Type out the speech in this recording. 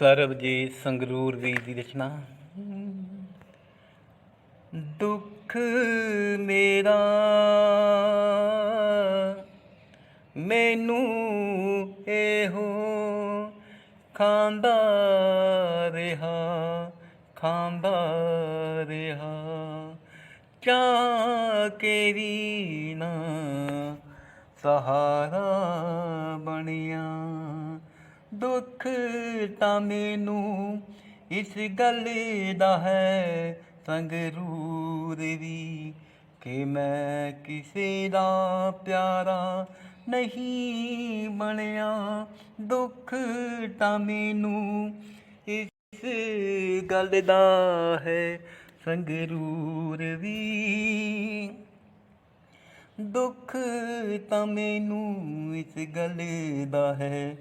ਸਰਬਜੀਤ ਸੰਗਰੂਰ ਵੀਰ ਦੀ ਰਚਨਾ। ਦੁੱਖ ਮੇਰਾ, ਮੈਨੂੰ ਇਹੋ ਖਾਂਦਾ ਰਿਹਾ ਖਾਂਦਾ ਰਿਹਾ। ਚਾਹ ਕੇ ਨਾ ਸਹਾਰਾ ਬਣਿਆ। ਦੁੱਖ ਤਾਂ ਮੈਨੂੰ ਇਸ ਗੱਲ ਦਾ ਹੈ ਸੰਗਰੂਰ ਵੀ, ਕਿ ਮੈਂ ਕਿਸੇ ਦਾ ਪਿਆਰਾ ਨਹੀਂ ਬਣਿਆ। ਦੁੱਖ ਤਾਂ ਮੈਨੂੰ ਇਸ ਗੱਲ ਦਾ ਹੈ ਸੰਗਰੂਰ ਵੀ। ਦੁੱਖ ਤਾਂ ਮੈਨੂੰ ਇਸ ਗੱਲ ਦਾ ਹੈ